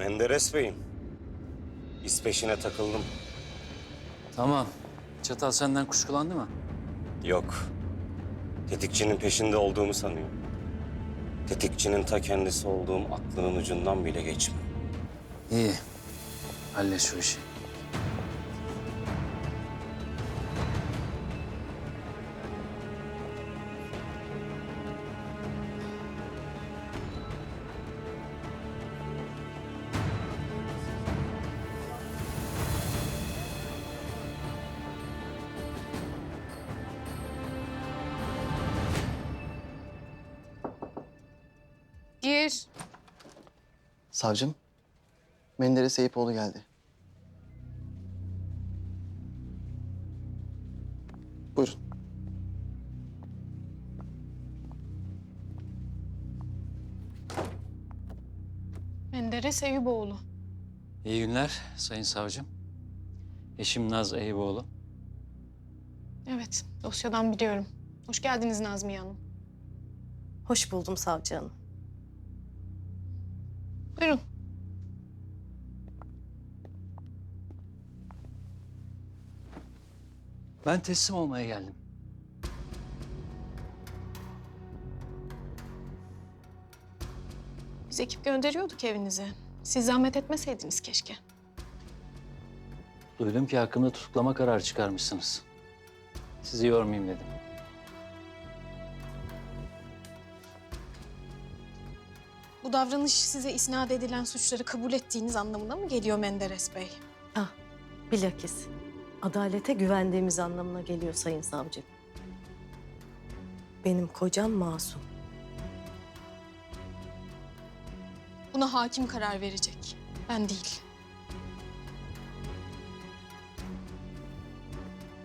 Menderes Bey'im. İz peşine takıldım. Tamam. Çatal senden kuşkulandı mı? Yok. Tetikçinin peşinde olduğumu sanıyor. Tetikçinin ta kendisi olduğum aklının ucundan bile geçmiyor. İyi. Hallet şu işi. Gir. Savcım, Menderes Eyüpoğlu geldi. Buyurun. Menderes Eyüboğlu. İyi günler Sayın Savcım. Eşim Naz Eyüboğlu. Evet, dosyadan biliyorum. Hoş geldiniz Nazmiye Hanım. Hoş buldum savcı hanım. Buyurun. Ben teslim olmaya geldim. Biz ekip gönderiyorduk evinize. Siz zahmet etmeseydiniz keşke. Duydum ki hakkında tutuklama kararı çıkarmışsınız. Sizi yormayayım dedim. Bu davranış size isnat edilen suçları kabul ettiğiniz anlamına mı geliyor Menderes Bey? Ah, bilakis. Adalete güvendiğimiz anlamına geliyor sayın savcı. Benim kocam masum. Buna hakim karar verecek. Ben değil.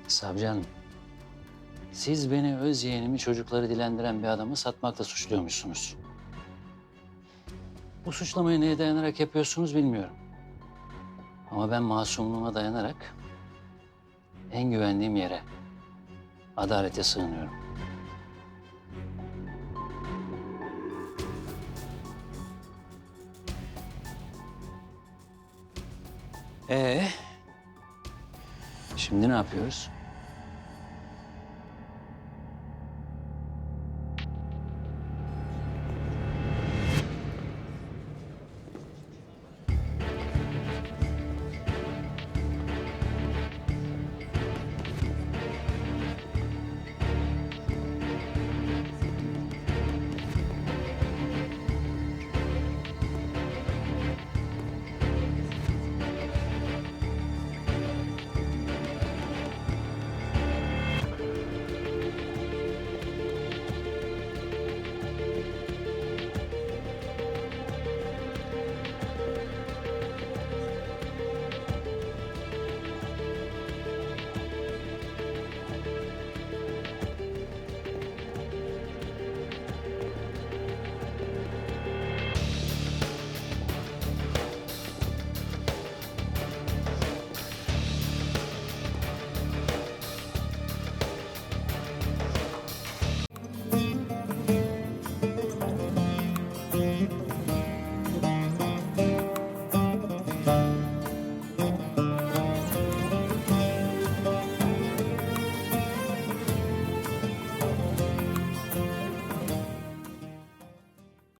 Savcı Hanım, siz beni öz yeğenimi çocukları dilendiren bir adamı satmakla suçluyormuşsunuz. Bu suçlamayı neye dayanarak yapıyorsunuz bilmiyorum. Ama ben masumluğuma dayanarak en güvendiğim yere, adalete sığınıyorum. Ee, şimdi ne yapıyoruz?